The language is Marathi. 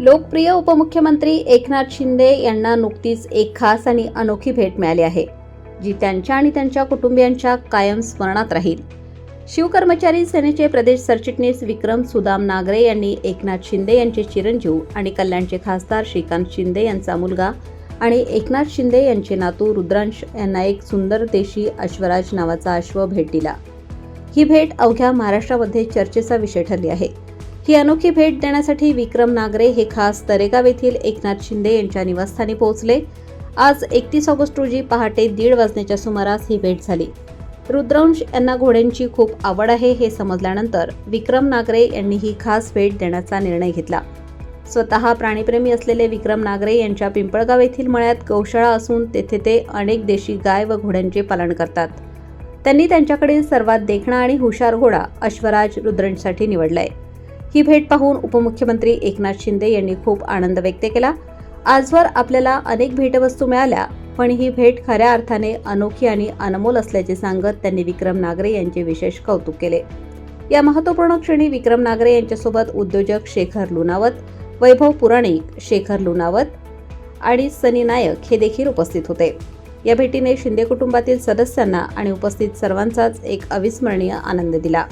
लोकप्रिय उपमुख्यमंत्री एकनाथ शिंदे यांना नुकतीच एक खास आणि अनोखी भेट मिळाली आहे जी त्यांच्या आणि त्यांच्या कुटुंबियांच्या कायम स्मरणात राहील. शिवकर्मचारी सेनेचे प्रदेश सरचिटणीस विक्रम सुदाम नागरे यांनी एकनाथ शिंदे यांचे चिरंजीव आणि कल्याणचे खासदार श्रीकांत शिंदे यांचा मुलगा आणि एकनाथ शिंदे यांचे नातू रुद्रांश यांना एक सुंदर देशी अश्वराज नावाचा अश्व भेट दिला. ही भेट अवघ्या महाराष्ट्रामध्ये चर्चेचा विषय ठरली आहे. ही अनोखी भेट देण्यासाठी विक्रम नागरे हे खास तरेगाव येथील एकनाथ शिंदे यांच्या निवासस्थानी पोहोचले. आज एकतीस ऑगस्ट रोजी पहाटे दीड वाजण्याच्या सुमारास ही भेट झाली. रुद्रांश यांना घोड्यांची खूप आवड आहे हे समजल्यानंतर विक्रम नागरे यांनी ही खास भेट देण्याचा निर्णय घेतला. स्वतः प्राणीप्रेमी असलेले विक्रम नागरे यांच्या पिंपळगाव येथील मळ्यात गौशाळा असून तेथे ते अनेक देशी गाय व घोड्यांचे पालन करतात. त्यांनी त्यांच्याकडील सर्वात देखणा आणि हुशार घोडा अश्वराज रुद्रांसाठी निवडलाय. ही भेट पाहून उपमुख्यमंत्री एकनाथ शिंदे यांनी खूप आनंद व्यक्त केला. आजवर आपल्याला अनेक भेटवस्तू मिळाल्या पण ही भेट खऱ्या अर्थाने अनोखी आणि अनमोल असल्याचे सांगत त्यांनी विक्रम नागरे यांचे विशेष कौतुक केले. या महत्त्वपूर्ण क्षणी विक्रम नागरे यांच्यासोबत उद्योजक शेखर लुनावत वैभव पुराणिक शेखर लुनावत आणि सनी नायक हे देखील उपस्थित होते. या भेटीने शिंदे कुटुंबातील सदस्यांना आणि उपस्थित सर्वांचाच एक अविस्मरणीय आनंद दिला.